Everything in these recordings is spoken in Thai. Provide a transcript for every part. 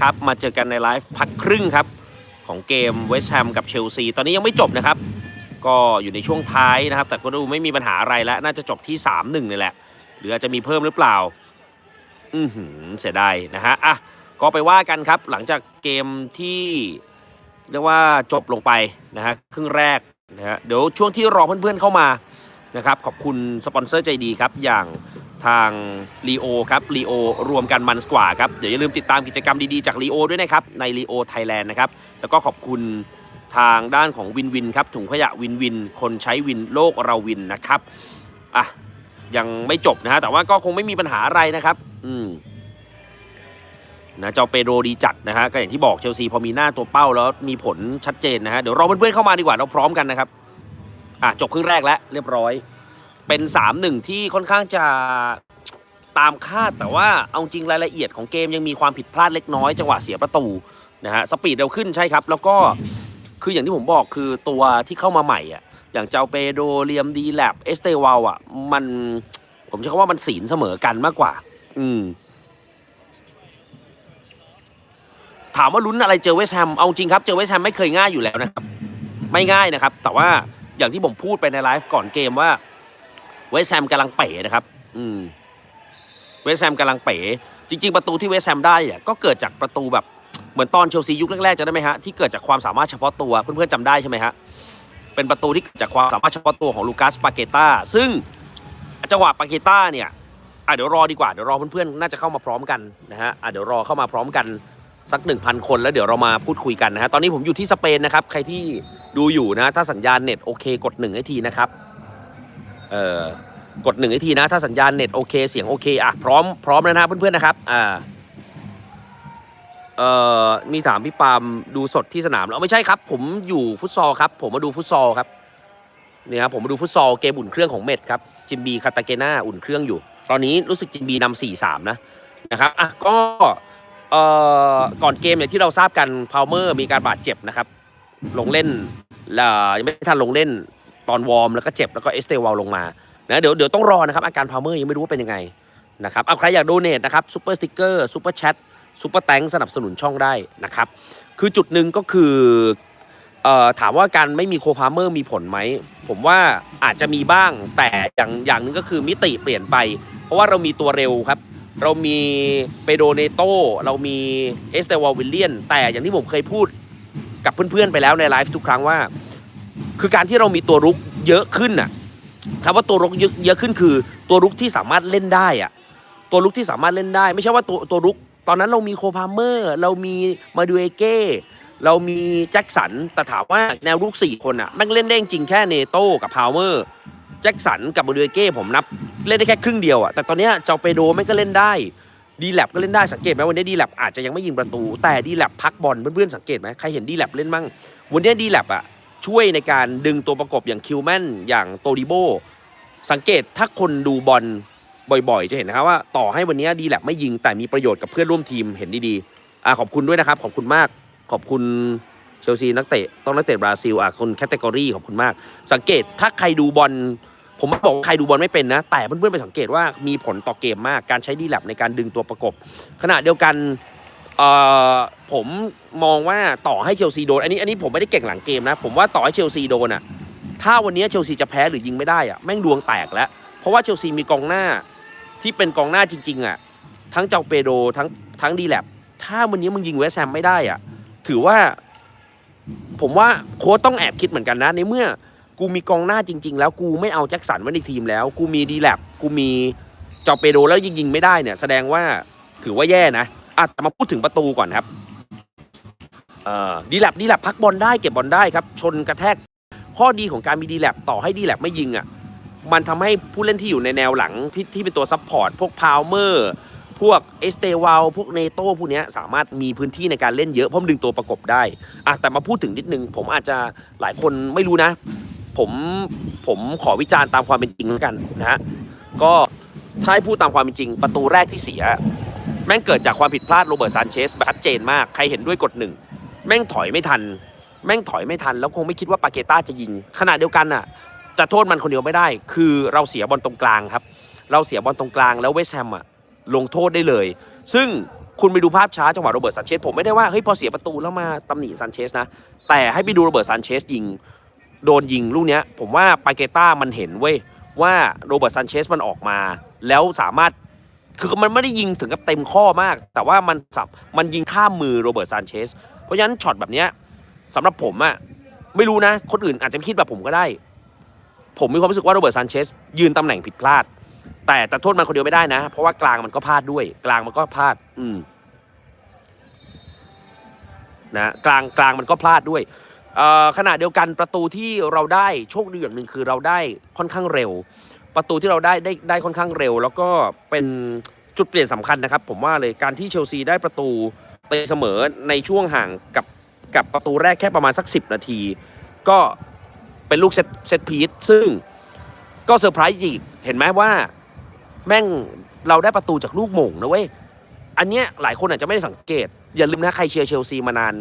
ครับ มาเจอกันในไลฟ์พักครึ่งครับ ของเกมเวสต์แฮมกับเชลซี ตอนนี้ยังไม่จบนะครับ ก็อยู่ในช่วงท้ายนะครับ แต่ก็ดูไม่มีปัญหาอะไรแล้ว น่าจะจบที่ 3-1นี่แหละ หรืออาจจะมีเพิ่มหรือเปล่า อือหือเสียดายนะฮะอะก็ไปว่ากันครับ หลังจากเกมที่เรียกว่าจบลงไปนะฮะครึ่งแรกนะฮะเดี๋ยวช่วงที่รอเพื่อนๆเข้ามานะครับ ขอบคุณสปอนเซอร์ใจดีครับ อย่าง ทางลีโอครับลีโอรวมกันมันสกว่าครับ เดี๋ยวอย่าลืมติดตามกิจกรรมดีๆ จากลีโอด้วยนะครับ ในลีโอไทยแลนด์นะครับ แล้วก็ขอบคุณทางด้านของวินวินครับ ถุงขยะวินวิน คนใช้วินโลกเราวินนะครับอะยังไม่จบนะฮะแต่ว่าก็คงไม่มีปัญหาอะไรนะครับ อืมนะเจ้าเปโดรดีจัดนะฮะก็อย่างที่บอกเชลซีพอมีหน้าตัวเป้าแล้วมีผลชัดเจนนะฮะเดี๋ยวรอเพื่อนๆเข้ามาดีกว่าเราพร้อมกันนะครับอะจบครึ่งแรกแล้วเรียบร้อย เป็น3-1ที่ค่อนข้างจะตามคาด แต่ว่าเอาจริงรายละเอียดของเกมยังมีความผิดพลาดเล็กน้อยจังหวะเสียประตูนะฮะสปีดเร็วขึ้นใช่ครับ แล้วก็คืออย่างที่ผมบอกคือตัวที่เข้ามาใหม่อะอย่างเจ้าเปโดเลียมดีแลบเอสเตวาลอะมันผมใช้คำว่ามันศีลเสมอกันมากกว่า อืมถามว่าลุ้นอะไรเจอเวสแฮม เอาจริงครับ เจอเวสแฮมไม่เคยง่ายอยู่แล้วนะครับ ไม่ง่ายนะครับ แต่ว่าอย่างที่ผมพูดไปในไลฟ์ก่อนเกมว่า เวสแฮมกำลังเป๋นะครับ อืม เวสแฮมกำลังเป๋ จริง ๆ ประตูที่เวสแฮมได้อะก็เกิดจากประตูแบบเหมือนตอนเชลซียุคแรกๆจะได้ไหมฮะที่เกิดจากความสามารถเฉพาะตัวเพื่อนๆจำได้ใช่ไหมฮะเป็นประตูที่เกิดจากความสามารถเฉพาะตัวของลูคัสปาเกต้าซึ่งจังหวะปาเกต้าเนี่ยอะเดี๋ยวรอดีกว่าเดี๋ยวรอเพื่อนๆน่าจะเข้ามาพร้อมกันนะฮะอะเดี๋ยวรอเข้ามาพร้อมกันสัก 1,000 คนแล้วเดี๋ยวเรามาพูดคุยกันนะฮะตอนนี้ผมอยู่ที่สเปนนะครับใครที่ดูอยู่นะถ้าสัญญาณเน็ตโอเคกดหนึ่งให้ทีนะครับ เออกดหนึ่งทีนะ ถ้าสัญญาณเน็ตโอเค เสียงโอเคอะพร้อมพร้อมแล้วนะเพื่อนๆนะครับอ่าเอ่อมีถามพี่ปามดูสดที่สนามแล้วไม่ใช่ครับ ผมอยู่ฟุตซอลครับ ผมมาดูฟุตซอลครับนี่ครับผมมาดูฟุตซอลเกมอุ่นเครื่องของเมดครับจิมบีคาตาเกนาอุ่นเครื่องอยู่ ตอนนี้รู้สึกจิมบีนำสี่สามนะนะครับอะก็เอ่อก่อนเกมอย่างที่เราทราบกันพาวเมอร์มีการบาดเจ็บนะครับ ลงเล่นแล้วยังไม่ทันลงเล่น ตอนวอร์มแล้วก็เจ็บแล้วก็เอสเตวาลลงมานะเดี๋ยวเดี๋ยวต้องรอนะครับอาการพาวเมอร์ยังไม่รู้ว่าเป็นยังไงนะครับเอาใครอยากโดเนทนะครับซูเปอร์สติกเกอร์ซูเปอร์แชทซูเปอร์แตงสนับสนุนช่องได้นะครับคือจุดหนึ่งก็คืออถามว่าการไม่มีโคพาเมอร์มีผลไหม ผมว่าอาจจะมีบ้างแต่อย่างอย่างนึงก็คือมิติเปลี่ยนไป เพราะว่าเรามีตัวเร็วครับ เรามีเปโดเนโตเรามีเอสเตวาวิลเลียน แต่อย่างที่ผมเคยพูดกับเพื่อนๆไปแล้วในไลฟ์ทุกครั้งว่า คือการที่เรามีตัวรุกเยอะขึ้นน่ะคำว่าตัวรุกเยอะเยอะขึ้นคือ ตัวรุกที่สามารถเล่นได้อะตัวรุกที่สามารถเล่นได้ ไม่ใช่ว่าตัวตัวรุกตอนนั้นเรามีโคพาเมอร์ เรามีมาดูเอเก้เรามีแจ็คสันแต่ถามว่าแนวรุกสี่คนอะแม่งเล่นได้จริงแค่เนโต้กับพาวเมอร์แจ็คสันกับมาดูเอเก้ผมนับเล่นได้แค่ครึ่งเดียวอะแต่ตอนนี้เจ้าเปโดไม่งก็เล่นได้ดีแลบก็เล่นได้สังเกตไหมวันนี้ดีแลบอาจจะยังไม่ยิงประตู แต่ดีแลบพักบอลเพื่อนๆสังเกตไหมใครเห็นดีแลบเล่นมั่งวันนี้ดีแลบอะ ช่วยในการดึงตัวประกบอย่างคิวแมนอย่างโตดิโบ สังเกตถ้าคนดูบอลบ่อยๆ จะเห็นนะครับว่าต่อให้วันนี้ดีแลบไม่ยิงแต่มีประโยชน์กับเพื่อนร่วมทีมเห็นดีๆอ่าขอบคุณด้วยนะครับ ขอบคุณมากขอบคุณเชลซีนักเตะต้องนักเตะบราซิลอะคนแคตตากรีขอบคุณมาก สังเกตถ้าใครดูบอลผมไม่บอกใครดูบอลไม่เป็นนะ แต่เพื่อนๆไปสังเกตว่ามีผลต่อเกมมาก การใช้ดีแลบในการดึงตัวประกบ ขณะเดียวกัน เอ่อผมมองว่าต่อให้เชลซีโดน อันนี้อันนี้ผมไม่ได้เก่งหลังเกมนะ ผมว่าต่อให้เชลซีโดนอะถ้าวันนี้เชลซีจะแพ้หรือยิงไม่ได้อะแม่งดวงแตกแล้ว เพราะว่าเชลซีมีกองหน้าที่เป็นกองหน้าจริง ๆ อะ ทั้งเจ้าเปโดทั้งทั้งดีแลบถ้าวันนี้มึงยิงเวสแฮมไม่ได้อะ ถือว่า ผมว่าโค้ชต้องแอบคิดเหมือนกันนะ ในเมื่อ กูมีกองหน้าจริง ๆ แล้วกูไม่เอาแจ็คสันไว้ในทีมแล้ว กูมีดีแลบกูมีเจอเปโดแล้วยิงยิงไม่ได้เนี่ย แสดงว่าถือว่าแย่นะ อะแต่มาพูดถึงประตูก่อนครับเอ่อดีแลบดีแลบพักบอลได้เก็บบอลได้ครับ ชนกระแทก ข้อดีของการมีดีแลบต่อให้ดีแลบไม่ยิงอะมันทำให้ผู้เล่นที่อยู่ในแนวหลังที่ที่เป็นตัวซับพอร์ตพวกพาวเมอร์พวกเอสเตวาลพวกเนโต้พวกนี้สามารถมีพื้นที่ในการเล่นเยอะเพราะมันดึงตัวประกบได้อะแต่มาพูดถึงนิดนึง ผมอาจจะหลายคนไม่รู้นะ ผมผมขอวิจารณ์ตามความเป็นจริงแล้วกันนะฮะก็ถ้าให้พูดตามความเป็นจริง ประตูแรกที่เสีย แม่งเกิดจากความผิดพลาดโรเบิร์ตซานเชสชัดเจนมาก ใครเห็นด้วยกดหนึ่งแม่งถอยไม่ทัน แม่งถอยไม่ทัน แล้วคงไม่คิดว่าปาเกต้าจะยิงขณะเดียวกันน่ะจะโทษมันคนเดียวไม่ได้ คือเราเสียบอลตรงกลางครับ เราเสียบอลตรงกลางแล้วเวสแฮมอะลงโทษได้เลย ซึ่งคุณไปดูภาพช้าจังหวะโรเบิร์ตซันเชสผมไม่ได้ว่าเฮ้ยพอเสียประตูแล้วมาตำหนิซันเชสนะ แต่ให้ไปดูโรเบิร์ตซันเชสยิง โดนยิงลูกเนี้ย ผมว่าปาเกต้ามันเห็นเว้ยว่าโรเบิร์ตซันเชสมันออกมา แล้วสามารถ คือมันไม่ได้ยิงถึงกับเต็มข้อมาก แต่ว่ามันสับมันยิงข้ามมือโรเบิร์ตซันเชสเพราะฉะนั้นช็อตแบบเนี้ยสำหรับผมอะไม่รู้นะ คนอื่นอาจจะคิดแบบผมก็ได้ ผมมีความรู้สึกว่าโรเบิร์ตซันเชสยืนตำแหน่งผิดพลาด แต่แต่โทษมันคนเดียวไม่ได้นะ เพราะว่ากลางมันก็พลาดด้วย กลางมันก็พลาด อืมนะกลางกลางมันก็พลาดด้วยขณะเดียวกันประตูที่เราได้โชคดีอย่างหนึ่งคือเราได้ค่อนข้างเร็ว ประตูที่เราได้ได้ได้ค่อนข้างเร็ว แล้วก็เป็นจุดเปลี่ยนสำคัญนะครับ ผมว่าเลยการที่เชลซีได้ประตูตีเสมอในช่วงห่างกับกับประตูแรกแค่ประมาณสัก 10 นาที ก็เป็นลูกเซตเซตพีซซึ่งก็เซอร์ไพรส์อีกเห็นไหมว่าแม่งเราได้ประตูจากลูกหม่งนะเว้ย อันเนี้ยหลายคนอาจจะไม่ได้สังเกต อย่าลืมนะใครเชียร์เชลซีมานาน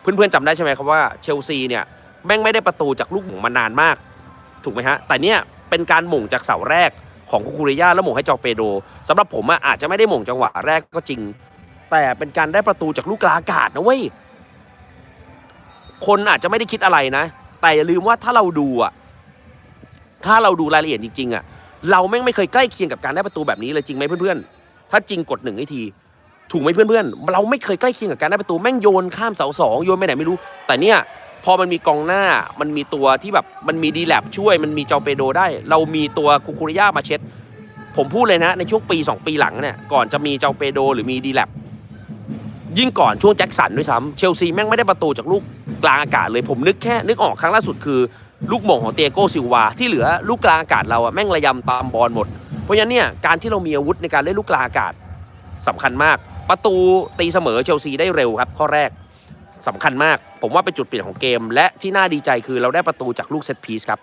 เพื่อนๆจำได้ใช่ไหมครับว่าเชลซีเนี่ยแม่งไม่ได้ประตูจากลูกหม่งมานานมาก ถูกไหมฮะ แต่เนี่ย เป็นการหม่งจากเสาแรกของคุคูเรย่าแล้วหม่งให้จอเปโดสำหรับผมอะอาจจะไม่ได้หม่งจังหวะแรกก็จริง แต่เป็นการได้ประตูจากลูกกลางอากาศนะเว้ยคนอาจจะไม่ได้คิดอะไรนะ แต่อย่าลืมว่าถ้าเราดูอะถ้าเราดูรายละเอียดจริงๆอะเราแม่งไม่เคยใกล้เคียงกับการได้ประตูแบบนี้เลยจริงไหมเพื่อนๆ ถ้าจริงกดหนึ่งให้ที ถูกไหมเพื่อนๆ เราไม่เคยใกล้เคียงกับการได้ประตูแม่งโยนข้ามเสาสองโยนไปไหนไม่รู้ แต่เนี่ย พอมันมีกองหน้ามันมีตัวที่แบบมันมีดีแลบช่วยมันมีเจาเปโดได้ เรามีตัวคูคูริยามาเช็ด ผมพูดเลยนะ ในช่วงปี 2 ปีหลังเนี่ยก่อนจะมีเจาเปโดหรือมีดีแลบยิ่งก่อนช่วงแจ็คสันด้วยซ้ำเชลซีแม่งไม่ได้ประตูจากลูกกลางอากาศเลยผมนึกแค่นึกออกครั้งล่าสุดคือ ลูกหม่งของเตียโกซิลวาที่เหลือลูกกลางอากาศเราอะแม่งระยำตามบอลหมด เพราะฉะนั้นเนี่ยการที่เรามีอาวุธในการเล่นลูกกลางอากาศสำคัญมาก ประตูตีเสมอเชลซีได้เร็วครับข้อแรกสำคัญมาก ผมว่าเป็นจุดเปลี่ยนของเกม และที่น่าดีใจคือเราได้ประตูจากลูกเซตพีซครับ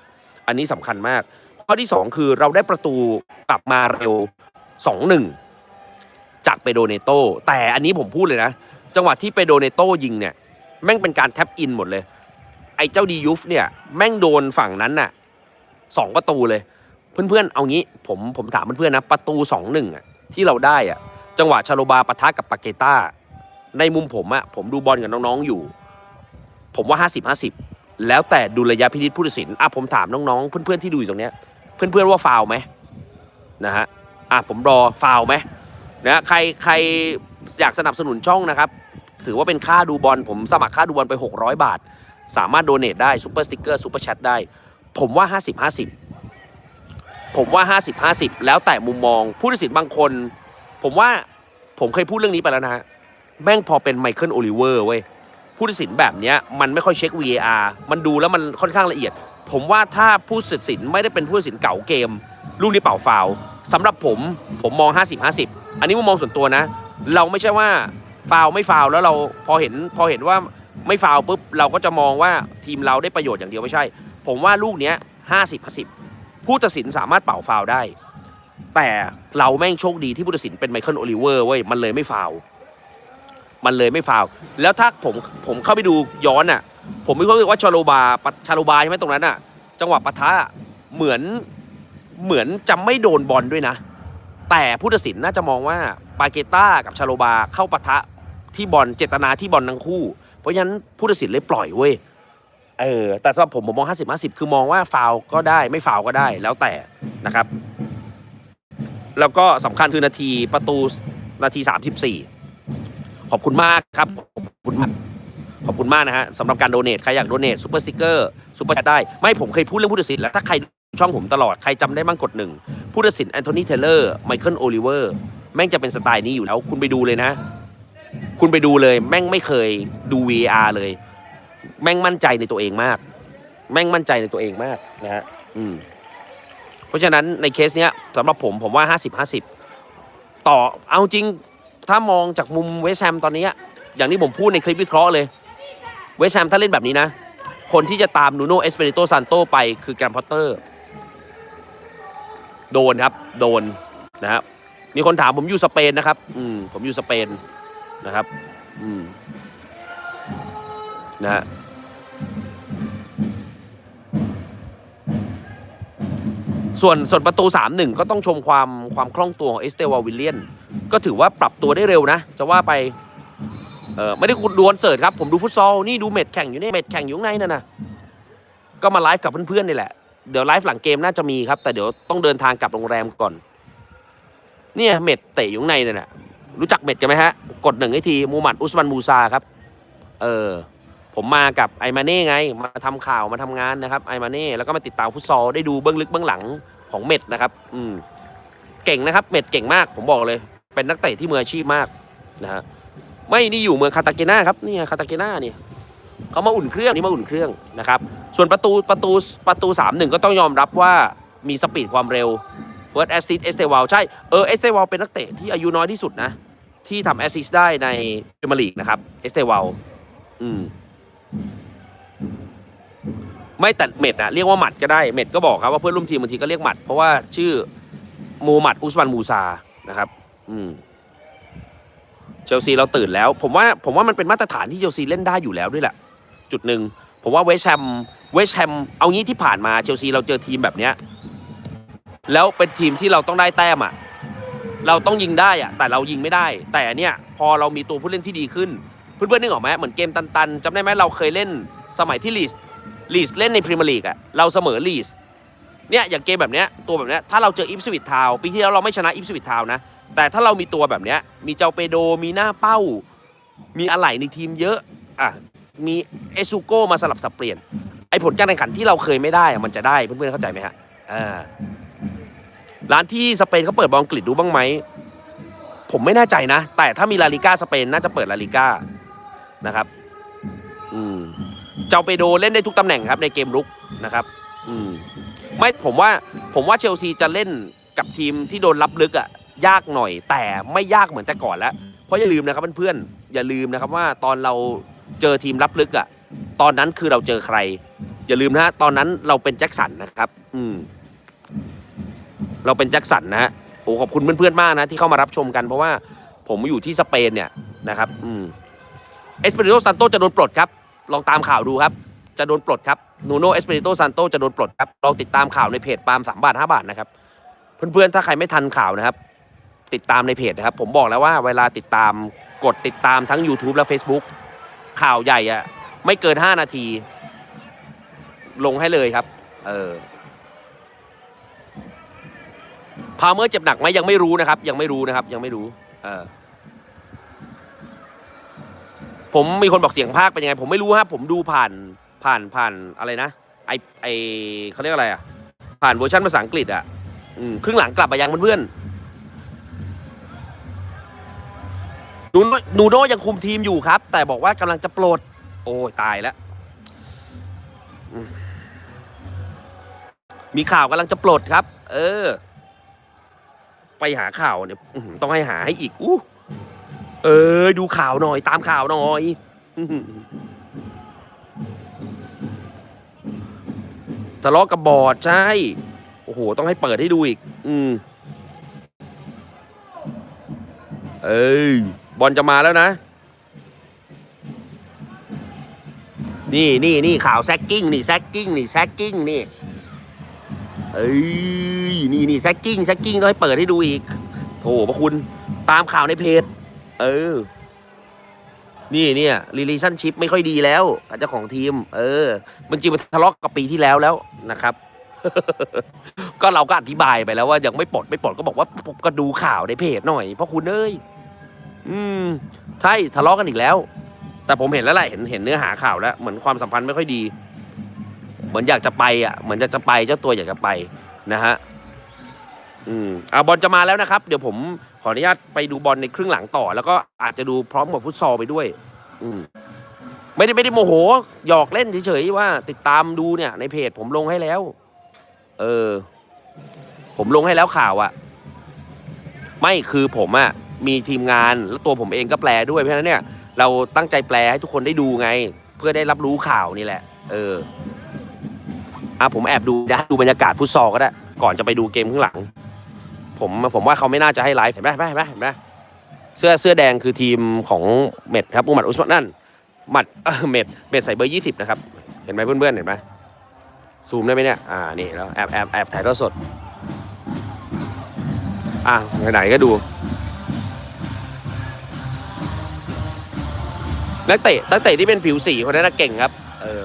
อันนี้สำคัญมาก ข้อที่ 2 คือเราได้ประตูกลับมาเร็ว 2-1 จากเปโดเนโตแต่อันนี้ผมพูดเลยนะ จังหวะที่เปโดเนโตยิงเนี่ยแม่งเป็นการแท็บอินหมดเลย ไอ้เจ้าดียุฟเนี่ยแม่งโดนฝั่งนั้นน่ะสองประตูเลย เพื่อนๆ เอางี้ผมผมถามเพื่อนๆนะประตูสองหนึ่งอะที่เราได้อะจังหวะชาโลบาปะทะกับปาเกต้า ในมุมผมอะผมดูบอลกับน้องๆอยู่ ผมว่า 50 50 แล้วแต่ดุลยพินิจผู้ตัดสินอะผมถามน้องๆ เพื่อนๆที่ดูอยู่ตรงเนี้ยเพื่อนๆว่าฟาวไหมนะฮะอะผมรอฟาวไหมนะใครใครอยากสนับสนุนช่องนะครับถือว่าเป็นค่าดูบอลผมสมัครค่าดูบอลไป 600 บาท สามารถโดเน a ได้ซูเปอร์สติ๊กเกอร์ซูเปอร์แชทได้ ผมว่า 50 50 ผมว่า 50 50 แล้วแต่มุมมองผู้ตัดสินบางคน ผมว่าผมเคยพูดเรื่องนี้ไปแล้วนะฮะแม่งพอเป็นไมเคิลโอลิเวอร์เว้ย ผู้ตัดสินแบบนี้มันไม่ค่อยเช็ค VAR มันดูแล้วมันค่อนข้างละเอียด ผมว่าถ้าผู้ตัดสินไม่ได้เป็นผู้ตัดสินเก่าเกม ลูกนี้เป่าฟาวสำหรับผมผมมอง 50 50 อันนี้มุมมองส่วนตัวนะ เราไม่ใช่ว่าฟาวไม่ฟาวแล้วเราพอเห็นพอเห็นว่าไม่ฟาวปุ๊บเราก็จะมองว่าทีมเราได้ประโยชน์อย่างเดียวไม่ใช่ ผมว่าลูกเนี้ย50 50ผู้ตัดสินสามารถเป่าฟาวได้ แต่เราแม่งโชคดีที่ผู้ตัดสินเป็นไมเคิลโอลิเวอร์เว้ยมันเลยไม่ฟาว มันเลยไม่ฟาวแล้วถ้าผมผมเข้าไปดูย้อนอะ ผมมีความรู้สึกว่าชาโลบาชาโลบาใช่ไหมตรงนั้นอะ จังหวะปะทะเหมือนเหมือนจะไม่โดนบอลด้วยนะ แต่ผู้ตัดสินน่าจะมองว่าปาเกต้ากับชาโลบาเข้าปะทะที่บอลเจตนาที่บอลทั้งคู่ เพราะฉะนั้นผู้ตัดสินเลยปล่อยเว้ยเออแต่สำหรับผมผมมอง 50 50 คือมองว่าฟาวก็ได้ไม่ฟาวก็ได้แล้วแต่นะครับ แล้วก็สำคัญคือนาทีประตูนาที 34 ขอบคุณมากครับ ขอบคุณมากขอบคุณมากนะฮะสำหรับการโดเนทใครอยากโดเนทซูเปอร์สติกเกอร์ซูเปอร์แชทได้ ไม่ผมเคยพูดเรื่องผู้ตัดสินแล้วถ้าใครดูช่องผมตลอด ใครจำได้บ้างกดหนึ่งผู้ตัดสินแอนโทนีเทเลอร์ไมเคิลโอลิเวอร์แม่งจะเป็นสไตล์นี้อยู่แล้ว คุณไปดูเลยนะ คุณไปดูเลย แม่งไม่เคยดู VR เลย แม่งมั่นใจในตัวเองมาก แม่งมั่นใจในตัวเองมากนะฮะอืมเพราะฉะนั้นในเคสเนี้ยสำหรับผมผมว่า 50 50 ต่อเอาจริง ถ้ามองจากมุมเวสแฮมตอนนี้ อย่างที่ผมพูดในคลิปวิเคราะห์เลย เวสแฮมถ้าเล่นแบบนี้นะ คนที่จะตามนูโนเอสเปริโตซานโตไปคือแกรมพอตเตอร์ โดนครับ โดนนะครับมีคนถามผมอยู่สเปนนะครับ อืม ผมอยู่สเปนนะครับ อืม นะฮะส่วนส่วนประตู 3-1 ก็ต้องชมความความคล่องตัวของเอสเตวาวิลเลียน ก็ถือว่าปรับตัวได้เร็วนะ จะว่าไปเออไม่ได้คุณดวลเสิร์ตครับ ผมดูฟุตซอลนี่ดูเม็ดแข่งอยู่นี่เม็ดแข่งอยู่ข้างในนั่นนะก็มาไลฟ์กับเพื่อนๆนี่แหละ เดี๋ยวไลฟ์หลังเกมน่าจะมีครับ แต่เดี๋ยวต้องเดินทางกลับโรงแรมก่อน เนี่ยเม็ดเตะอยู่ข้างในนั่นนะรู้จักเม็ดกันไหมฮะ กดหนึ่งให้ทีมูมหมัดอุสมันมูซาครับ เออผมมากับไอมาเน่ไง มาทำข่าวมาทำงานนะครับไอมาเน่แล้วก็มาติดตามฟุตซอลได้ดูเบื้องลึกเบื้องหลังของเม็ดนะครับ อืมเก่งนะครับ เม็ดเก่งมากผมบอกเลย เป็นนักเตะที่มืออาชีพมากนะฮะไม่นี่อยู่เมืองคาตาเกนาครับนี่คาตาเกนาเนี่ยเขามาอุ่นเครื่องนี่มาอุ่นเครื่องนะครับส่วนประตูประตูประตูสามหนึ่งก็ต้องยอมรับว่ามีสปีดความเร็วเฟิร์สแอสซิสเอสเตวาใช่เออเอสเตวาเป็นนักเตะที่อายุน้อยที่สุดนะ ที่ทำแอสซิสได้ในพรีเมียร์ลีกนะครับเอสเตวาอืมไม่แต่เม็ดอะเรียกว่าหมัดก็ได้เม็ดก็บอกครับว่าเพื่อนร่วมทีมบางทีก็เรียกหมัด เพราะว่าชื่อมูหมัดอุสมันมูซานะครับ อืมเชลซีเราตื่นแล้ว ผมว่าผมว่ามันเป็นมาตรฐานที่เชลซีเล่นได้อยู่แล้วด้วยแหละ จุดหนึ่งผมว่าเวสแฮมเวสแฮมเอางี้ที่ผ่านมาเชลซีเราเจอทีมแบบเนี้ยแล้วเป็นทีมที่เราต้องได้แต้มอะเราต้องยิงได้อะแต่เรายิงไม่ได้ แต่เนี่ยพอเรามีตัวผู้เล่นที่ดีขึ้น เพื่อนๆนึกออกไหมเหมือนเกมตันๆจำได้ไหมเราเคยเล่นสมัยที่ลีสลีสเล่นในพรีเมียร์ลีกอะเราเสมอลีสเนี่ยอย่างเกมแบบเนี้ยตัวแบบเนี้ยถ้าเราเจออิฟสวิตทาวปีที่แล้วเราไม่ชนะอิฟสวิตทาวนะ แต่ถ้าเรามีตัวแบบเนี้ย มีเจ้าเปโด มีหน้าเป้า มีอะไหล่ในทีมเยอะ อะ มีเอซูโกมาสลับสับเปลี่ยน ไอผลการแข่งขันที่เราเคยไม่ได้มันจะได้เพื่อนๆเข้าใจไหมฮะ อ่า ร้านที่สเปนเขาเปิดบอลอังกฤษดูบ้างไหม ผมไม่แน่ใจนะ แต่ถ้ามีลาลิก้าสเปนน่าจะเปิดลาลิก้านะครับ อืม เจ้าเปโดเล่นได้ทุกตำแหน่งครับในเกมรุกนะครับ อืม ไม่ผมว่าผมว่าเชลซีจะเล่นกับทีมที่โดนรับลึกอะ ยากหน่อย แต่ไม่ยากเหมือนแต่ก่อนแล้ว เพราะอย่าลืมนะครับเพื่อนๆอย่าลืมนะครับว่าตอนเราเจอทีมรับลึกอะตอนนั้นคือเราเจอใคร อย่าลืมนะฮะตอนนั้นเราเป็นแจ็คสันนะครับ อืม เราเป็นแจ็คสันนะฮะโอ้ขอบคุณเพื่อนๆมากนะที่เข้ามารับชมกันเพราะว่าผมอยู่ที่สเปนเนี่ยนะครับ อืมเอสเปริโตซันโตจะโดนปลดครับ ลองตามข่าวดูครับ จะโดนปลดครับนูโนเอสเปริโตซันโตจะโดนปลดครับ ลองติดตามข่าวในเพจปาล์มสามบาทห้าบาทนะครับ เพื่อนๆ ถ้าใครไม่ทันข่าวนะครับ ติดตามในเพจนะครับ ผมบอกแล้วว่าเวลาติดตามกดติดตามทั้ง YouTube และ Facebook ข่าวใหญ่อะไม่เกิน 5 นาที ลงให้เลยครับ เออพาเมอร์เจ็บหนักไหมยังไม่รู้นะครับ ยังไม่รู้นะครับ ยังไม่รู้ เออผมมีคนบอกเสียงภาคเป็นยังไง ผมไม่รู้ครับผมดูผ่านผ่านผ่านอะไรนะไอไอเขาเรียกอะไรอะ ผ่านเวอร์ชันภาษาอังกฤษอะครึ่งหลังกลับมายังเพื่อนๆ นูโน่นูโนยังคุมทีมอยู่ครับ แต่บอกว่ากำลังจะปลด โอ้ยตายแล้ว มีข่าวกำลังจะปลดครับ เออ ไปหาข่าวเนี่ยต้องให้หาให้อีกอู้เออ ดูข่าวหน่อย ตามข่าวหน่อยทะเลาะกับบอร์ดใช่ โอ้โห ต้องให้เปิดให้ดูอีก อืม เอ้ย บอลจะมาแล้วนะ นี่นี่นี่ข่าวแซกกิ้งนี่แซกกิ้งนี่แซกกิ้งนี่เอ้ยนี่นี่แซกกิ้งแซกกิ้งต้องให้เปิดให้ดูอีกโถพระคุณตามข่าวในเพจ เออ นี่เนี่ย relationship ไม่ค่อยดีแล้วกับเจ้าของทีม เออ มันจริงมันทะเลาะกับปีที่แล้วแล้วนะครับ ก็เราก็อธิบายไปแล้วว่ายังไม่ปลดไม่ปลดก็บอกว่าก็ดูข่าวในเพจหน่อยเพราะคุณเอ้ย อืม ใช่ทะเลาะกันอีกแล้ว แต่ผมเห็นแล้วแหละเห็นเห็นเนื้อหาข่าวแล้วเหมือนความสัมพันธ์ไม่ค่อยดี เหมือนอยากจะไปอะเหมือนจะจะไปเจ้าตัวอยากจะไปนะฮะอืมเอาบอลจะมาแล้วนะครับ เดี๋ยวผมขออนุญาตไปดูบอลในครึ่งหลังต่อ แล้วก็อาจจะดูพร้อมกับฟุตซอลไปด้วย อืมไม่ได้ไม่ได้โมโหหยอกเล่นเฉยๆว่า ติดตามดูเนี่ย ในเพจผมลงให้แล้ว เออ ผมลงให้แล้วข่าวอะไม่คือผมอะ มีทีมงานแล้วตัวผมเองก็แปลด้วยเพราะฉะนั้นเนี่ยเราตั้งใจแปลให้ทุกคนได้ดูไง เพื่อได้รับรู้ข่าวนี่แหละ เอออะผมแอบดูนะดูบรรยากาศฟุตซอลก็ได้ก่อนจะไปดูเกมข้างหลัง ผมผมว่าเขาไม่น่าจะให้ไลฟ์เห็นไหมเห็นไหมเห็นไหมเห็นไหมเสื้อเสื้อแดงคือทีมของเม็ดครับอุมัดอุสมันนั่นหมัดเออเม็ดเม็ดใส่เบอร์ยี่สิบนะครับ เห็นไหมเพื่อนๆเห็นไหมซูมได้ไหมเนี่ย อ่า นี่แล้วแอบแอบแอบถ่ายทอดสด อะไหนๆก็ดู นักเตะนักเตะที่เป็นผิวสีคนนั้นนะเก่งครับ เออ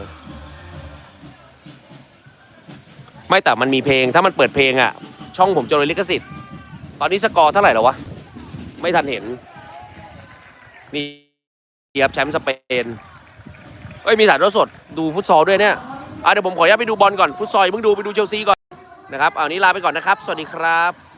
ไม่แต่มันมีเพลง ถ้ามันเปิดเพลงอะ ช่องผมจะโดลิขสิทธิ์ ตอนนี้สกอร์เท่าไหร่แล้ววะ ไม่ทันเห็น นี่ครับแชมป์สเปน เอ้ยมีถ่ายทอดสด ดูฟุตซอลด้วยเนี่ยอะเดี๋ยวผมขออนุญาตไปดูบอลก่อน ฟุตซอลอย่าเพิ่งดูไปดูเชลซีก่อนนะครับ เอานี้ลาไปก่อนนะครับ สวัสดีครับ